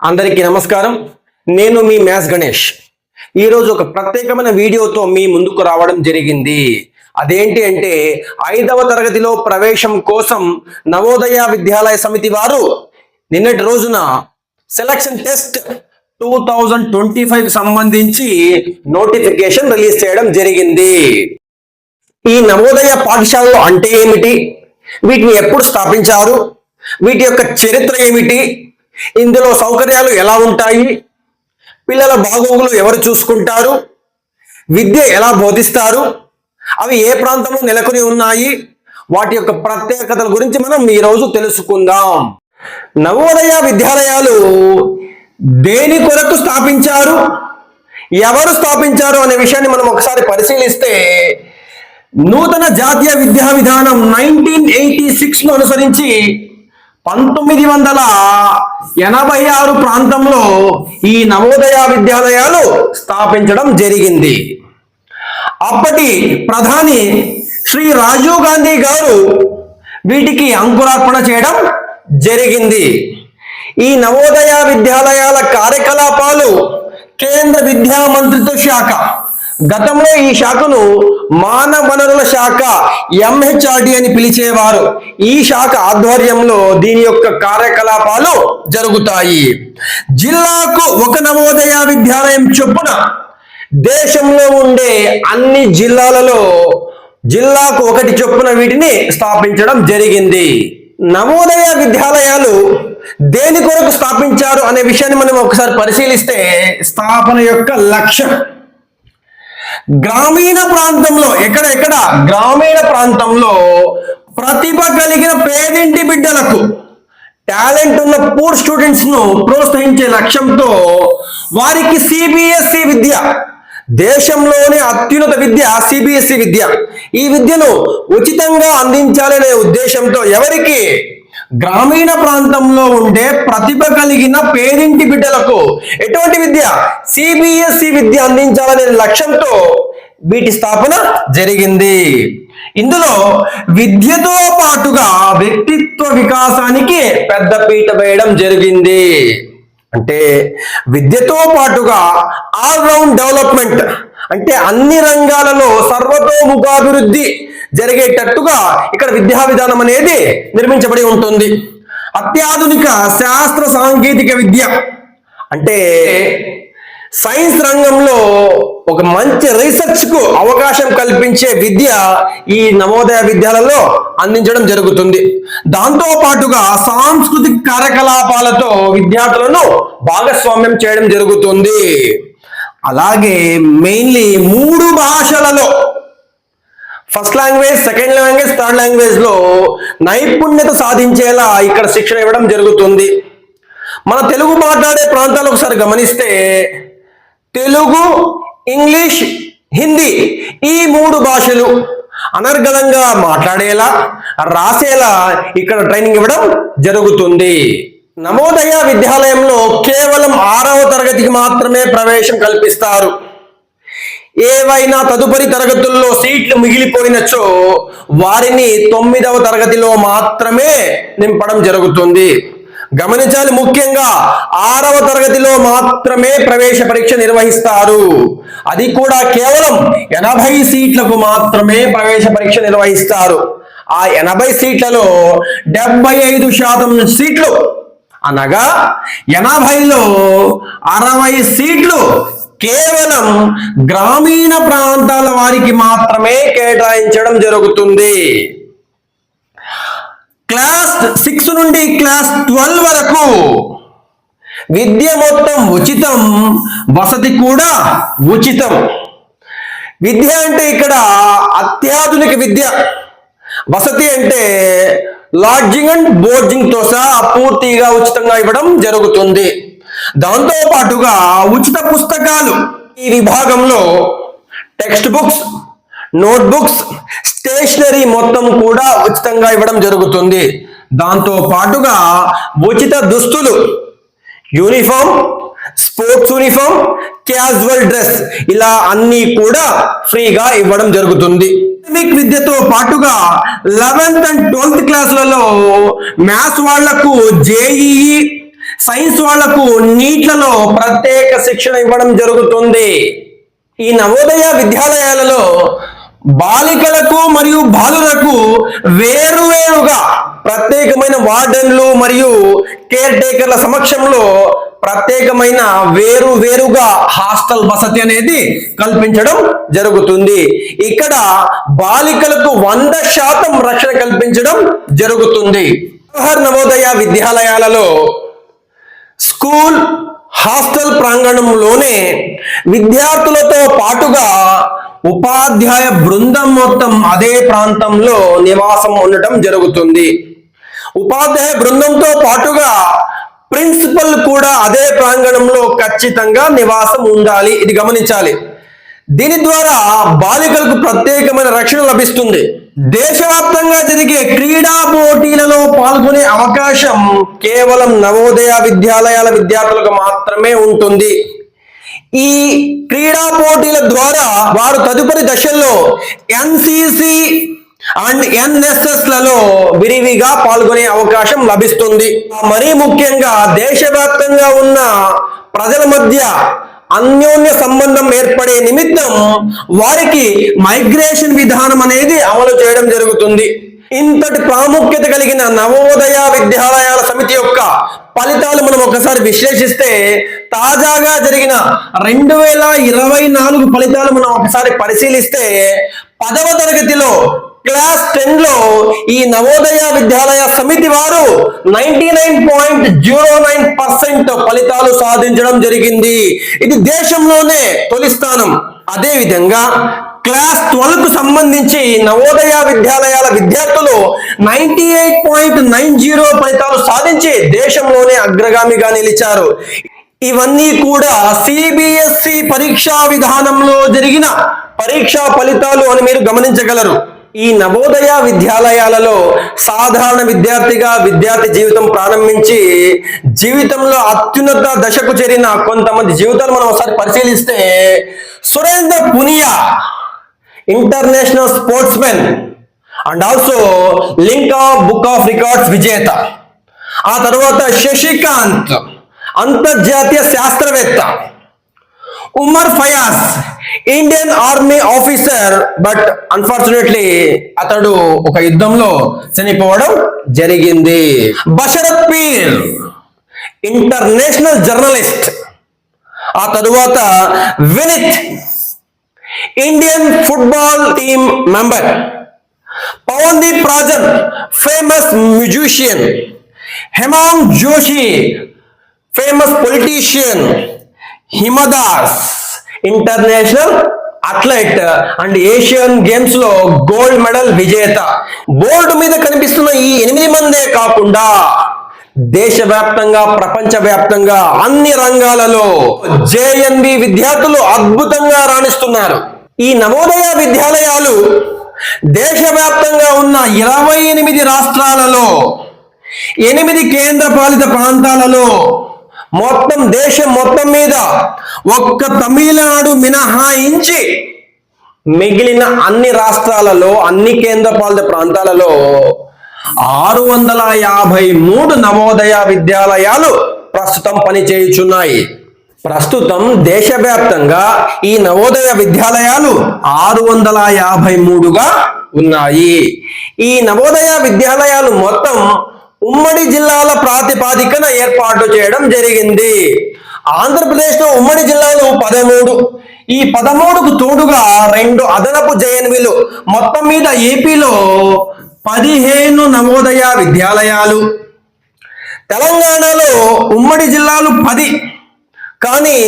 అందరికీ నమస్కారం. నేను మీ మ్యాథ్స్ గణేష్. ఈరోజు ఒక ప్రత్యేకమైన వీడియోతో మీ ముందుకు రావడం జరిగింది. అదేంటి అంటే ఐదవ తరగతిలో ప్రవేశం కోసం నవోదయ విద్యాలయ సమితి వారు నిన్నటి రోజున selection test two thousand twenty five సంబంధించి నోటిఫికేషన్ రిలీజ్ చేయడం జరిగింది. ఈ నవోదయ పాఠశాలలు అంటే ఏమిటి? వీటిని ఎప్పుడు స్థాపించారు? వీటి యొక్క చరిత్ర ఏమిటి? ఇందులో సౌకర్యాలు ఎలా ఉంటాయి? పిల్లల బాగోగులు ఎవరు చూసుకుంటారు? విద్య ఎలా బోధిస్తారు? అవి ఏ ప్రాంతంలో నెలకొని ఉన్నాయి? వాటి యొక్క ప్రత్యేకతల గురించి మనం ఈరోజు తెలుసుకుందాం. నవోదయ విద్యాలయాలు దేని కొరకు స్థాపించారు? ఎవరు స్థాపించారు అనే విషయాన్ని మనం ఒకసారి పరిశీలిస్తే నూతన జాతీయ విద్యా విధానం నైన్టీన్ ఎయిటీ సిక్స్ను అనుసరించి పంతొమ్మిది వందల ఎనభై ఆరు ప్రాంతంలో ఈ నవోదయ విద్యాలయాలు స్థాపించడం జరిగింది. అప్పటి ప్రధాని శ్రీ రాజీవ్ గాంధీ గారు వీటికి అంకురార్పణ చేయడం జరిగింది. ఈ నవోదయ విద్యాలయాల కార్యకలాపాలు కేంద్ర విద్యా మంత్రిత్వ శాఖ గతంలో ఈ శాఖను మానవ వనరుల శాఖ ఎంహెచ్ఆర్డి అని పిలిచేవారు. ఈ శాఖ ఆధ్వర్యంలో దీని యొక్క కార్యకలాపాలు జరుగుతాయి. జిల్లాకు ఒక నవోదయ విద్యాలయం చొప్పున దేశంలో ఉండే అన్ని జిల్లాలలో జిల్లాకు ఒకటి చొప్పున వీటిని స్థాపించడం జరిగింది. నవోదయ విద్యాలయాలు దేని కొరకు స్థాపించారు అనే విషయాన్ని మనం ఒకసారి పరిశీలిస్తే స్థాపన యొక్క లక్ష్యం గ్రామీణ ప్రాంతంలో ఎక్కడ ఎక్కడ? గ్రామీణ ప్రాంతంలో ప్రతిభ కలిగిన పేదింటి బిడ్డలకు టాలెంట్ ఉన్న పూర్ స్టూడెంట్స్ను ప్రోత్సహించే లక్ష్యంతో వారికి సిబిఎస్ఈ విద్య దేశంలోనే అత్యున్నత విద్య సిబిఎస్ఈ విద్య. ఈ విద్యను ఉచితంగా అందించాలనే ఉద్దేశంతో ఎవరికి? గ్రామీణ ప్రాంతంలో ఉండే ప్రతిభ కలిగిన పేరింటి బిడ్డలకు ఎటువంటి విద్య? సిబిఎస్ఈ విద్య అందించాలనే లక్ష్యంతో వీటి స్థాపన జరిగింది. ఇందులో విద్యతో పాటుగా వ్యక్తిత్వ వికాసానికి పెద్ద పీట వేయడం జరిగింది. అంటే విద్యతో పాటుగా ఆల్ రౌండ్ డెవలప్మెంట్ అంటే అన్ని రంగాలలో సర్వతోముఖాభివృద్ధి జరిగేటట్టుగా ఇక్కడ విద్యా విధానం అనేది నిర్మించబడి ఉంటుంది. అత్యాధునిక శాస్త్ర సాంకేతిక విద్య అంటే సైన్స్ రంగంలో ఒక మంచి రీసెర్చ్కు అవకాశం కల్పించే విద్య ఈ నవోదయ విద్యాలలో అందించడం జరుగుతుంది. దాంతో పాటుగా సాంస్కృతిక కార్యకలాపాలతో విద్యార్థులను భాగస్వామ్యం చేయడం జరుగుతుంది. అలాగే మెయిన్లీ మూడు భాషలలో ఫస్ట్ లాంగ్వేజ్ సెకండ్ లాంగ్వేజ్ థర్డ్ లాంగ్వేజ్లో నైపుణ్యత సాధించేలా ఇక్కడ శిక్షణ ఇవ్వడం జరుగుతుంది. మన తెలుగు మాట్లాడే ప్రాంతాలు ఒకసారి గమనిస్తే తెలుగు ఇంగ్లీష్ హిందీ ఈ మూడు భాషలు అనర్గళంగా మాట్లాడేలా రాసేలా ఇక్కడ ట్రైనింగ్ ఇవ్వడం జరుగుతుంది. నవోదయ విద్యాలయంలో కేవలం ఆరవ తరగతికి మాత్రమే ప్రవేశం కల్పిస్తారు. ఏవైనా తదుపరి తరగతుల్లో సీట్లు మిగిలిపోయినచో వారిని తొమ్మిదవ తరగతిలో మాత్రమే నింపడం జరుగుతుంది. గమనించాలి ముఖ్యంగా ఆరవ తరగతిలో మాత్రమే ప్రవేశ పరీక్ష నిర్వహిస్తారు. అది కూడా కేవలం ఎనభై సీట్లకు మాత్రమే ప్రవేశ పరీక్ష నిర్వహిస్తారు. ఆ ఎనభై సీట్లలో డెబ్బై ఐదు శాతం సీట్లు అనగా ఎనభైలో అరవై సీట్లు కేవలం గ్రామీణ ప్రాంతాల వారికి మాత్రమే కేటాయించడం జరుగుతుంది. క్లాస్ సిక్స్ నుండి క్లాస్ ట్వెల్వ్ వరకు విద్య మొత్తం ఉచితం వసతి కూడా ఉచితం. విద్య అంటే ఇక్కడ అత్యాధునిక విద్య. వసతి అంటే లాడ్జింగ్ అండ్ బోర్డింగ్తో సహా పూర్తిగా ఉచితంగా ఇవ్వడం జరుగుతుంది. దాంతో పాటుగా ఉచిత పుస్తకాలు ఈ విభాగంలో text books note books stationery మొత్తం కూడా ఉచితంగా ఇవ్వడం జరుగుతుంది. దాంతో పాటుగా ఉచిత దుస్తులు uniform sports uniform casual dress ఇలా అన్ని కూడా ఫ్రీగా ఇవ్వడం జరుగుతుంది. అకాడమిక్ విద్యతో పాటుగా లెవెన్త్ అండ్ ట్వెల్త్ క్లాసులలో మ్యాథ్స్ వాళ్ళకు జేఈఈ సైన్స్ వాళ్ళకు నీట్లలో ప్రత్యేక శిక్షణ ఇవ్వడం జరుగుతుంది. ఈ నవోదయ విద్యాలయాలలో బాలికలకు మరియు బాలులకు వేరువేరుగా ప్రత్యేకమైన వార్డెన్లు మరియు కేర్ టేకర్ల సమక్షంలో ప్రత్యేకమైన వేరు వేరుగా హాస్టల్ వసతి అనేది కల్పించడం జరుగుతుంది. ఇక్కడ బాలికలకు వంద శాతం రక్షణ కల్పించడం జరుగుతుంది. నవోదయ విద్యాలయాలలో స్కూల్ హాస్టల్ ప్రాంగణంలోనే విద్యార్థులతో పాటుగా ఉపాధ్యాయ బృందం మొత్తం అదే ప్రాంతంలో నివాసం ఉండటం జరుగుతుంది. ఉపాధ్యాయ బృందంతో పాటుగా ప్రిన్సిపల్ కూడా అదే ప్రాంగణంలో ఖచ్చితంగా నివాసం ఉండాలి. ఇది గమనించాలి. దీని ద్వారా బాలికలకు ప్రత్యేకమైన రక్షణ లభిస్తుంది. దేశవ్యాప్తంగా జరిగే క్రీడా పోటీలలో పాల్గొనే అవకాశం కేవలం నవోదయ విద్యాలయాల విద్యార్థులకు మాత్రమే ఉంటుంది. ఈ క్రీడా పోటీల ద్వారా వారు తదుపరి దశల్లో ఎన్సిసి అండ్ ఎన్ఎస్ఎస్లలో విరివిగా పాల్గొనే అవకాశం లభిస్తుంది. మరీ ముఖ్యంగా దేశవ్యాప్తంగా ఉన్న ప్రజల మధ్య అన్యోన్య సంబంధం ఏర్పడే నిమిత్తం వారికి మైగ్రేషన్ విధానం అనేది అమలు చేయడం జరుగుతుంది. ఇంతటి ప్రాముఖ్యత కలిగిన నవోదయ విద్యాలయాల సమితి యొక్క ఫలితాలు మనం ఒకసారి విశ్లేషిస్తే తాజాగా జరిగిన రెండు వేల ఇరవై నాలుగు ఫలితాలు మనం ఒకసారి పరిశీలిస్తే పదవ తరగతిలో క్లాస్ టెన్లో ఈ నవోదయ విద్యాలయ సమితి వారు ninety nine point zero nine percent ఫలితాలు సాధించడం జరిగింది. ఇది దేశంలోనే తొలి స్థానం. అదే విధంగా క్లాస్ ట్వెల్వ్కు సంబంధించి నవోదయ విద్యాలయాల విద్యార్థులు ninety eight point nine zero ఫలితాలు సాధించి దేశంలోనే అగ్రగామిగా నిలిచారు. ఇవన్నీ కూడా సిబిఎస్ఈ పరీక్షా విధానంలో జరిగిన పరీక్షా ఫలితాలు అని మీరు గమనించగలరు. ఈ నవోదయ విద్యాలయాలలో సాధారణ విద్యార్థిగా విద్యార్థి జీవితం ప్రారంభించి జీవితంలో అత్యున్నత దశకు చేరిన కొంతమంది జీవితాలు మనం ఒకసారి పరిశీలిస్తే Surendra Punia international sportsmen and also Limca book of records విజేత. ఆ తర్వాత శశికాంత్ అంతర్జాతీయ శాస్త్రవేత్త. Umar Fayaz Indian army officer but unfortunately అతడు ఒక యుద్ధంలో చనిపోవడం జరిగింది. బషరత్ పీర్ ఇంటర్నేషనల్ జర్నలిస్ట్ ఆ తరువాత Vineet Indian football team member Pawandeep Rajan famous musician Hemang Joshi famous politician Hima Das international athlete and Asian గేమ్స్లో గోల్డ్ మెడల్ విజేత. Board మీద కనిపిస్తున్న ఈ ఎనిమిది మందే కాకుండా దేశవ్యాప్తంగా ప్రపంచవ్యాప్తంగా అన్ని రంగాలలో జేఎన్బి విద్యార్థులు అద్భుతంగా రాణిస్తున్నారు. ఈ నవోదయ విద్యాలయాలు దేశవ్యాప్తంగా ఉన్న ఇరవై ఎనిమిది రాష్ట్రాలలో ఎనిమిది కేంద్ర పాలిత ప్రాంతాలలో మొత్తం దేశం మొత్తం మీద ఒక్క తమిళనాడు మినహాయించి మిగిలిన అన్ని రాష్ట్రాలలో అన్ని కేంద్రపాలిత ప్రాంతాలలో ఆరు వందల యాభై మూడు నవోదయ విద్యాలయాలు ప్రస్తుతం పనిచేయుచున్నాయి. ప్రస్తుతం దేశవ్యాప్తంగా ఈ నవోదయ విద్యాలయాలు ఆరు వందల యాభై మూడుగా ఉన్నాయి. ఈ నవోదయ విద్యాలయాలు మొత్తం ఉమ్మడి జిల్లాల ప్రాతిపాదికన ఏర్పాటు చేయడం జరిగింది. ఆంధ్రప్రదేశ్లో ఉమ్మడి జిల్లాలు పదమూడు ఈ పదమూడుకు తోడుగా రెండు అదనపు జేఎన్విలు మొత్తం మీద ఏపీలో పదిహేను నవోదయ విద్యాలయాలు. తెలంగాణలో ఉమ్మడి జిల్లాలు పది కానీ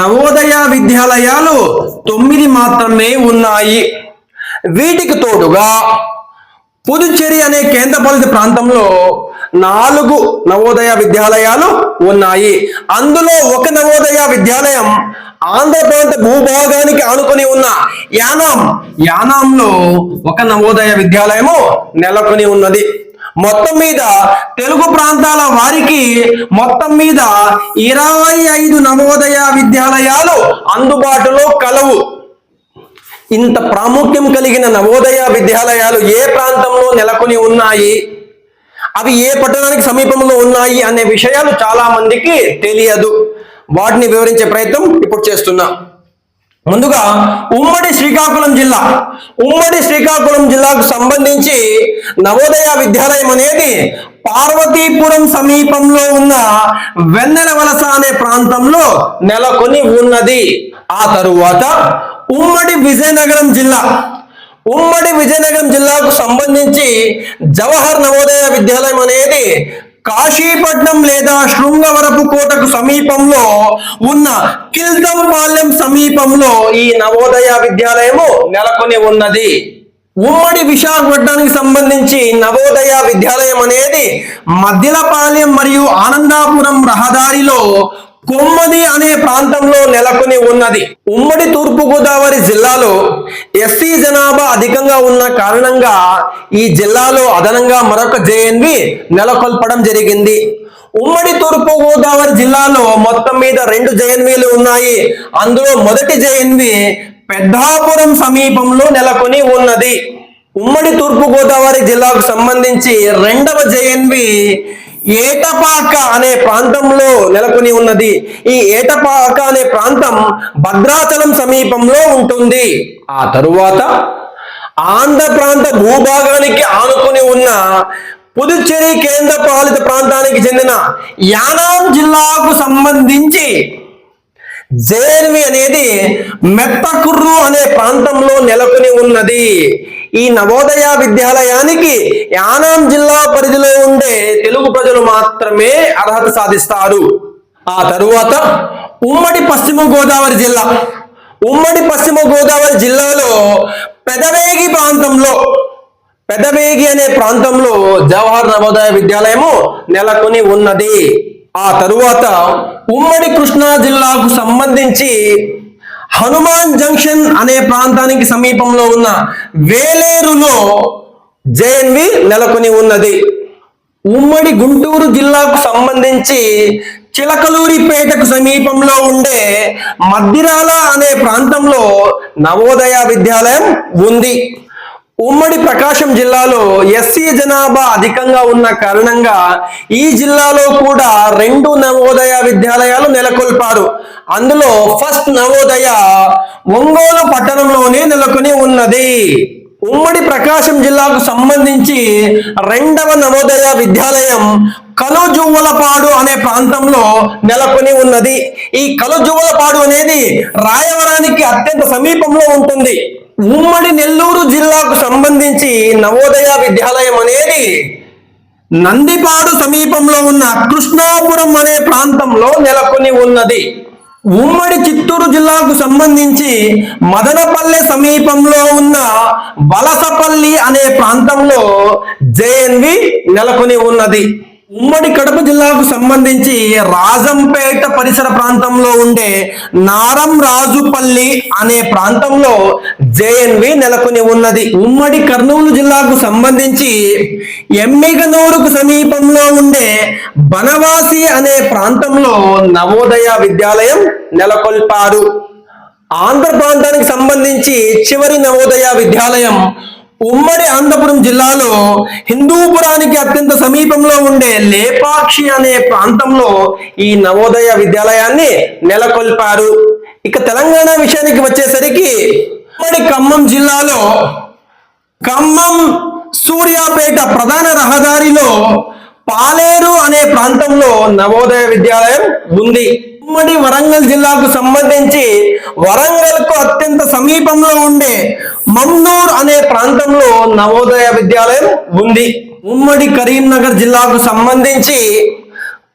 నవోదయ విద్యాలయాలు తొమ్మిది మాత్రమే ఉన్నాయి. వీటికి తోడుగా పుదుచ్చేరి అనే కేంద్రపాలిత ప్రాంతంలో నాలుగు నవోదయ విద్యాలయాలు ఉన్నాయి. అందులో ఒక నవోదయ విద్యాలయం ఆంధ్ర ప్రాంత భూభాగానికి ఆనుకొని ఉన్న యానాం. యానాంలో ఒక నవోదయ విద్యాలయము నెలకొని ఉన్నది. మొత్తం మీద తెలుగు ప్రాంతాల వారికి మొత్తం మీద ఇరవై ఐదు నవోదయ విద్యాలయాలు అందుబాటులో కలవు. ఇంత ప్రాముఖ్యం కలిగిన నవోదయ విద్యాలయాలు ఏ ప్రాంతంలో నెలకొని ఉన్నాయి? అవి ఏ పట్టణానికి సమీపంలో ఉన్నాయి అనే విషయాలు చాలా మందికి తెలియదు. వాటిని వివరించే ప్రయత్నం ఇప్పుడు చేస్తున్నా. ముందుగా ఉమ్మడి శ్రీకాకుళం జిల్లా. ఉమ్మడి శ్రీకాకుళం జిల్లాకు సంబంధించి నవోదయ విద్యాలయం అనేది పార్వతీపురం సమీపంలో ఉన్న వెన్నెల వలస అనే ప్రాంతంలో నెలకొని ఉన్నది. ఆ తరువాత ఉమ్మడి విజయనగరం జిల్లా ఉమ్మడి విజయనగరం జిల్లాకు సంబంధించి జవహర్ నవోదయ విద్యాలయం అనేది కాశీపట్నం లేదా శృంగవరపు కోటకు సమీపంలో ఉన్న కిల్దంపాలెం సమీపంలో ఈ నవోదయ విద్యాలయము నెలకొని ఉన్నది. ఉమ్మడి విశాఖపట్నానికి సంబంధించి నవోదయ విద్యాలయం అనేది మద్దిలపాలెం మరియు ఆనందాపురం రహదారిలో కొమ్మది అనే ప్రాంతంలో నెలకొని ఉన్నది. ఉమ్మడి తూర్పు గోదావరి జిల్లాలో ఎస్సీ జనాభా అధికంగా ఉన్న కారణంగా ఈ జిల్లాలో అదనంగా మరొక జేఎన్వి నెలకొల్పడం జరిగింది. ఉమ్మడి తూర్పు గోదావరి జిల్లాలో మొత్తం మీద రెండు జేఎన్వీలు ఉన్నాయి. అందులో మొదటి జేఎన్వి పెద్దాపురం సమీపంలో నెలకొని ఉన్నది. ఉమ్మడి తూర్పు గోదావరి జిల్లాకు సంబంధించి రెండవ జేఎన్వి ఏటపాక అనే ప్రాంతంలో నెలకొని ఉన్నది. ఈ ఏటపాక అనే ప్రాంతం భద్రాచలం సమీపంలో ఉంటుంది. ఆ తరువాత ఆంధ్ర ప్రాంత భూభాగానికి ఆనుకొని ఉన్న పుదుచ్చేరి కేంద్ర పాలిత ప్రాంతానికి చెందిన యానాం జిల్లాకు సంబంధించి జేఎన్వి అనేది మెత్తకుర్రు అనే ప్రాంతంలో నెలకొని ఉన్నది. ఈ నవోదయ విద్యాలయానికి యానాం జిల్లా పరిధిలో ఉండే తెలుగు ప్రజలు మాత్రమే అర్హత సాధిస్తారు. ఆ తరువాత ఉమ్మడి పశ్చిమ గోదావరి జిల్లా. ఉమ్మడి పశ్చిమ గోదావరి జిల్లాలో పెదవేగి ప్రాంతంలో పెదవేగి అనే ప్రాంతంలో జవహర్ నవోదయ విద్యాలయము నెలకొని ఉన్నది. ఆ తరువాత ఉమ్మడి కృష్ణా జిల్లాకు సంబంధించి హనుమాన్ జంక్షన్ అనే ప్రాంతానికి సమీపంలో ఉన్న వేలేరులో జేఎన్వి నెలకొని ఉన్నది. ఉమ్మడి గుంటూరు జిల్లాకు సంబంధించి చిలకలూరిపేటకు సమీపంలో ఉండే మద్దిరాల అనే ప్రాంతంలో నవోదయ విద్యాలయం ఉంది. ఉమ్మడి ప్రకాశం జిల్లాలో ఎస్సీ జనాభా అధికంగా ఉన్న కారణంగా ఈ జిల్లాలో కూడా రెండు నవోదయ విద్యాలయాలు నెలకొల్పారు. అందులో ఫస్ట్ నవోదయ ఒంగోలు పట్టణంలోనే నెలకొని ఉన్నది. ఉమ్మడి ప్రకాశం జిల్లాకు సంబంధించి రెండవ నవోదయ విద్యాలయం కలుజువ్వలపాడు అనే ప్రాంతంలో నెలకొని ఉన్నది. ఈ కలుజువ్వలపాడు అనేది రాయవరానికి అత్యంత సమీపంలో ఉంటుంది. ఉమ్మడి నెల్లూరు జిల్లాకు సంబంధించి నవోదయ విద్యాలయం అనేది నందిపాడు సమీపంలో ఉన్న కృష్ణాపురం అనే ప్రాంతంలో నెలకొని ఉన్నది. ఉమ్మడి చిత్తూరు జిల్లాకు సంబంధించి మదనపల్లె సమీపంలో ఉన్న వలసపల్లి అనే ప్రాంతంలో జేఎన్వి నెలకొని ఉన్నది. ఉమ్మడి కడప జిల్లాకు సంబంధించి రాజంపేట పరిసర ప్రాంతంలో ఉండే నారం రాజుపల్లి అనే ప్రాంతంలో జేఎన్వి నెలకొని ఉన్నది. ఉమ్మడి కర్నూలు జిల్లాకు సంబంధించి ఎమ్మిగనూరుకు సమీపంలో ఉండే బనవాసి అనే ప్రాంతంలో నవోదయ విద్యాలయం నెలకొల్పారు. ఆంధ్ర ప్రాంతానికి సంబంధించి చివరి నవోదయ విద్యాలయం ఉమ్మడి అనంతపురం జిల్లాలో హిందూపురానికి అత్యంత సమీపంలో ఉండే లేపాక్షి అనే ప్రాంతంలో ఈ నవోదయ విద్యాలయాన్ని నెలకొల్పారు. ఇక తెలంగాణ విషయానికి వచ్చేసరికి ఉమ్మడి ఖమ్మం జిల్లాలో ఖమ్మం సూర్యాపేట ప్రధాన రహదారిలో పాలేరు అనే ప్రాంతంలో నవోదయ విద్యాలయం ఉంది. ఉమ్మడి వరంగల్ జిల్లాకు సంబంధించి వరంగల్కు అత్యంత సమీపంలో ఉండే మమ్నూర్ అనే ప్రాంతంలో నవోదయ విద్యాలయం ఉంది. ఉమ్మడి కరీంనగర్ జిల్లాకు సంబంధించి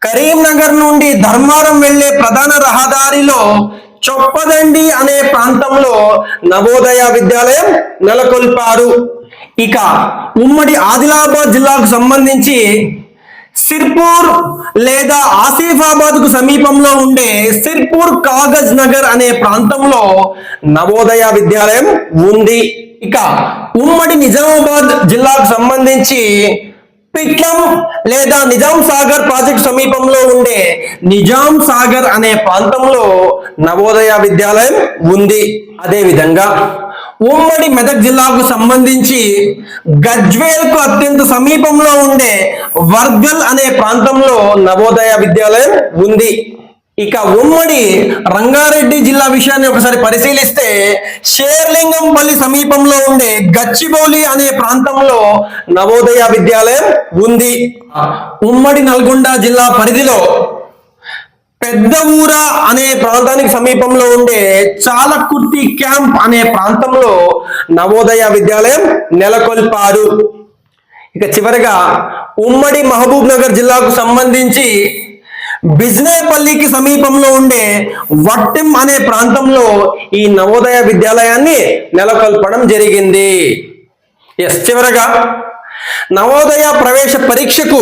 కరీంనగర్ నుండి ధర్మారం వెళ్ళే ప్రధాన రహదారిలో చొప్పదండి అనే ప్రాంతంలో నవోదయ విద్యాలయం నెలకొల్పారు. ఇక ఉమ్మడి ఆదిలాబాద్ జిల్లాకు సంబంధించి సిర్పూర్ లేదా ఆసిఫాబాద్కు సమీపంలో ఉండే సిర్పూర్ కాగజ్ నగర్ అనే ప్రాంతంలో నవోదయ విద్యాలయం ఉంది. ఇక ఉమ్మడి నిజామాబాద్ జిల్లాకు సంబంధించి పిట్లం లేదా నిజాం సాగర్ ప్రాజెక్ట్ సమీపంలో ఉండే నిజాం సాగర్ అనే ప్రాంతంలో నవోదయ విద్యాలయం ఉంది. అదే విధంగా ఉమ్మడి మెదక్ జిల్లాకు సంబంధించి గజ్వేల్కు అత్యంత సమీపంలో ఉండే వర్గల్ అనే ప్రాంతంలో నవోదయ విద్యాలయం ఉంది. ఇక ఉమ్మడి రంగారెడ్డి జిల్లా విషయాన్ని ఒకసారి పరిశీలిస్తే షేర్లింగంపల్లి సమీపంలో ఉండే గచ్చిబౌలి అనే ప్రాంతంలో నవోదయ విద్యాలయం ఉంది. ఉమ్మడి నల్గొండ జిల్లా పరిధిలో పెద్ద ఊర అనే ప్రాంతానికి సమీపంలో ఉండే చాలకుర్తి క్యాంప్ అనే ప్రాంతంలో నవోదయ విద్యాలయం నెలకొల్పారు. ఇక చివరగా ఉమ్మడి మహబూబ్ నగర్ జిల్లాకు సంబంధించి బిజ్నేపల్లికి సమీపంలో ఉండే వట్టెం అనే ప్రాంతంలో ఈ నవోదయ విద్యాలయాన్ని నెలకొల్పడం జరిగింది. ఎస్ చివరగా నవోదయ ప్రవేశ పరీక్షకు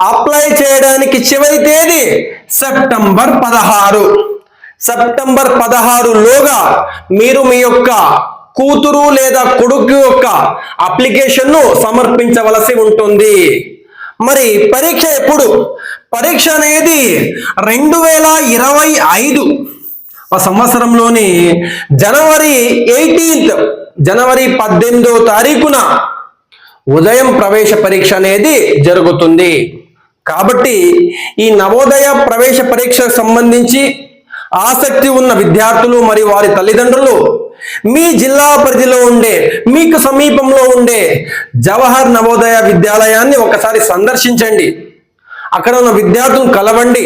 అప్లై చేయడానికి చివరి తేదీ సెప్టెంబర్ పదహారు. సెప్టెంబర్ పదహారు లోగా మీరు మీ యొక్క కూతురు లేదా కొడుకు యొక్క అప్లికేషన్ను సమర్పించవలసి ఉంటుంది. మరి పరీక్ష ఎప్పుడు? పరీక్ష అనేది రెండు వేల ఇరవై ఐదు ఆ సంవత్సరంలోని జనవరి ఎయిటీన్త్ జనవరి పద్దెనిమిదో తారీఖున ఉదయం ప్రవేశ పరీక్ష అనేది జరుగుతుంది. కాబట్టి ఈ నవోదయ ప్రవేశ పరీక్షకు సంబంధించి ఆసక్తి ఉన్న విద్యార్థులు మరియు వారి తల్లిదండ్రులు మీ జిల్లా పరిధిలో ఉండే మీకు సమీపంలో ఉండే జవహర్ నవోదయ విద్యాలయాన్ని ఒకసారి సందర్శించండి. అక్కడ ఉన్న విద్యార్థులను కలవండి.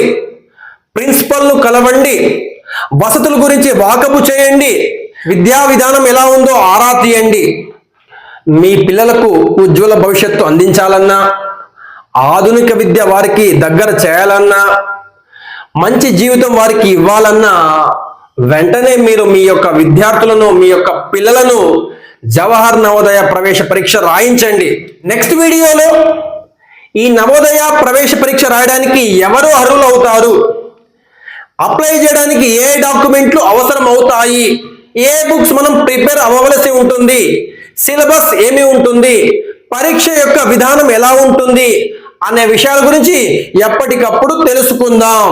ప్రిన్సిపల్ను కలవండి. వసతుల గురించి వాకపు చేయండి. విద్యా విధానం ఎలా ఉందో ఆరా తీయండి. మీ పిల్లలకు ఉజ్వల భవిష్యత్తు అందించాలన్నా ఆధునిక విద్య వారికి దగ్గర చేయాలన్నా మంచి జీవితం వారికి ఇవ్వాలన్నా వెంటనే మీరు మీ యొక్క విద్యార్థులను మీ యొక్క పిల్లలను జవహర్ నవోదయ ప్రవేశ పరీక్ష రాయించండి. నెక్స్ట్ వీడియోలో ఈ నవోదయ ప్రవేశ పరీక్ష రాయడానికి ఎవరు అర్హులు అవుతారు అప్లై చేయడానికి ఏ డాక్యుమెంట్లు అవసరం అవుతాయి ఏ బుక్స్ మనం ప్రిపేర్ అవ్వవలసి ఉంటుంది? సిలబస్ ఏమి ఉంటుంది? పరీక్ష యొక్క విధానం ఎలా ఉంటుంది? అనే విషయాల గురించి ఎప్పటికప్పుడు తెలుసుకుందాం.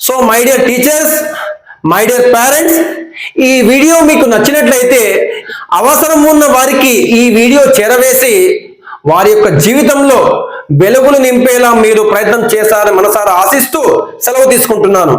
So my dear teachers my dear parents ఈ వీడియో మీకు నచ్చినట్లయితే అవసరం ఉన్న వారికి ఈ వీడియో చేరవేసి వారి యొక్క జీవితంలో వెలుగులు నింపేలా మీరు ప్రయత్నం చేశారని మనసారా ఆశిస్తూ సెలవు తీసుకుంటున్నాను.